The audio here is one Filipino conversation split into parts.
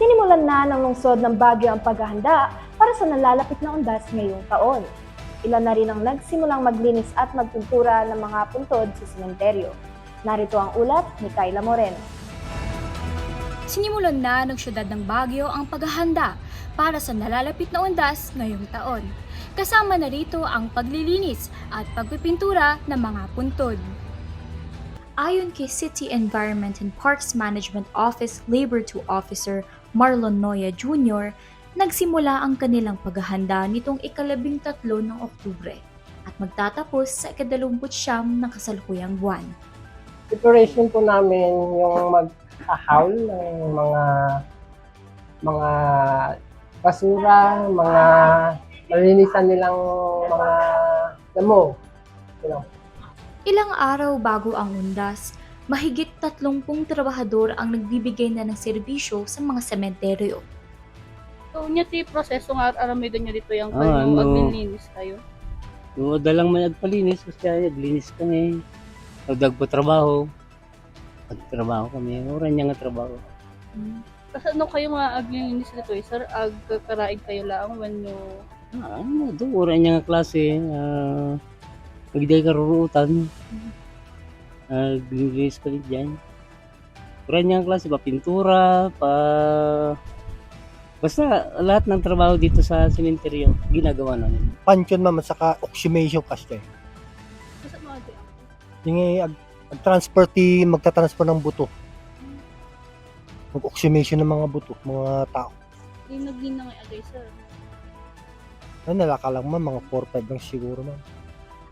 Sinimulan na ng lungsod ng Baguio ang paghahanda para sa nalalapit na undas ngayong taon. Ilan na rin ang nagsimulang maglinis at magpintura ng mga puntod sa sementeryo. Narito ang ulat ni Kyla Moreno. Sinimulan na ng syudad ng Baguio ang paghahanda para sa nalalapit na undas ngayong taon. Kasama na rito ang paglilinis at pagpipintura ng mga puntod. Ayon kay City Environment and Parks Management Office Labor 2 Officer Marlon Noya Jr., nagsimula ang kanilang paghahanda nitong ikalabing tatlo ng Oktubre at magtatapos sa ikadalumput siyam ng kasalukuyang buwan. preparation po namin yung mag-haul ng mga mga basura, mga malinisan nilang mga damo. You know, Ilang araw bago ang undas, mahigit 30 trabahador ang nagbibigay na ng serbisyo sa mga sementeryo. So, nya ti proseso nga aramido nyo dito yung Ah, kanyang ano? maglilinis kayo. Yung dalang may agpalinis, kasi naglinis kami. Nagdag po trabaho. Nagtrabaho kami. Oran niya nga trabaho. Kasi ano kayo nga aglilinis dito eh, sir? Ag karaig kayo lang when you... Ah, ano, doon oran niya nga klase. Ah, Nagday karurutan. Naglinis kami dyan. Oran niya nga klase, pa pintura, pa... Basta lahat ng trabaho dito sa sementeryo, ginagawa namin. Pansyon ma'am at saka oxymation kasi. Kasi mga di Yung eh, ag, ag-transport, ti- magta-transfer ng buto. Mag-oxymation ng mga buto, mga tao. Hindi naging na agay, sir. Ano, nalaka lang ma'am, mga 4-5 lang siguro ma'am.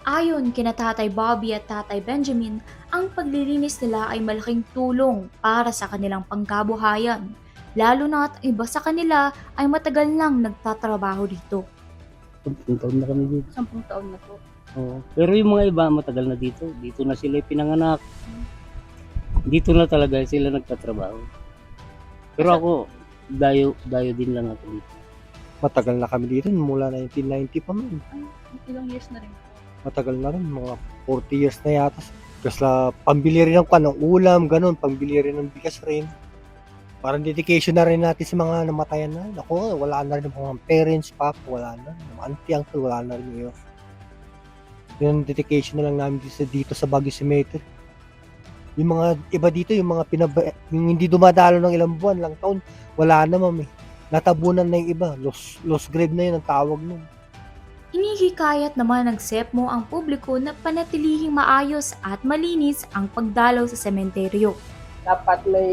Ayon kina Tatay Bobby at Tatay Benjamin, ang paglilinis nila ay malaking tulong para sa kanilang pangkabuhayan. Lalo na at iba sa kanila ay matagal nang nagtatrabaho dito. Puntong taon na kami dito. Sampung taon na po. Oo. Pero yung mga iba matagal na dito. Dito na sila pinanganak. Dito na talaga sila nagtatrabaho. Pero ako, dayo, dayo din lang ako dito. Matagal na kami dito, mula 1990 pa ma'am. Ay, ilang years na rin. Matagal na rin, mga 40 years na yata. Kasi pambili rin ng kanong ulam, ganun, pambili rin ng bigas rin. Parang dedication na rin natin sa mga namatayan na. Ako, wala na rin mga parents, papa, wala na. Mga auntie, uncle, wala na rin ngayon. Yun, dedication na lang namin dito, dito sa Baguio Cemetery. Yung mga iba dito, yung mga pinaba, yung hindi dumadalo ng ilang buwan, lang taon, wala na ma'am eh. Natabunan na yung iba. Lost, lost grave na yun ang tawag nun. Hinihikayat naman ng SEPMO ang publiko na panatilihing maayos at malinis ang pagdalaw sa sementeryo. dapat may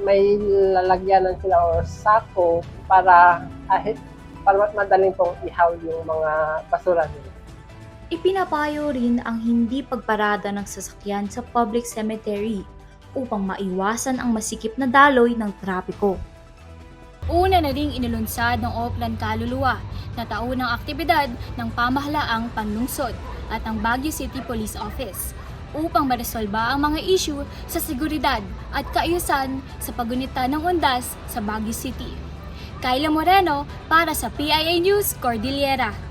may lalagyanan sila or sako para kahit para mas madaling pong ihaw yung mga basura nila. Ipinapayo rin ang hindi pagparada ng sasakyan sa public cemetery upang maiwasan ang masikip na daloy ng trapiko. Una na ring inilunsad ng Oplan Kaluluwa na taunang aktibidad ng pamahalaang panlungsod at ang Baguio City Police Office upang maresolba ang mga issue sa seguridad at kaayusan sa pagunita ng undas sa Baguio City. Kyla Moreno para sa PIA News Cordillera.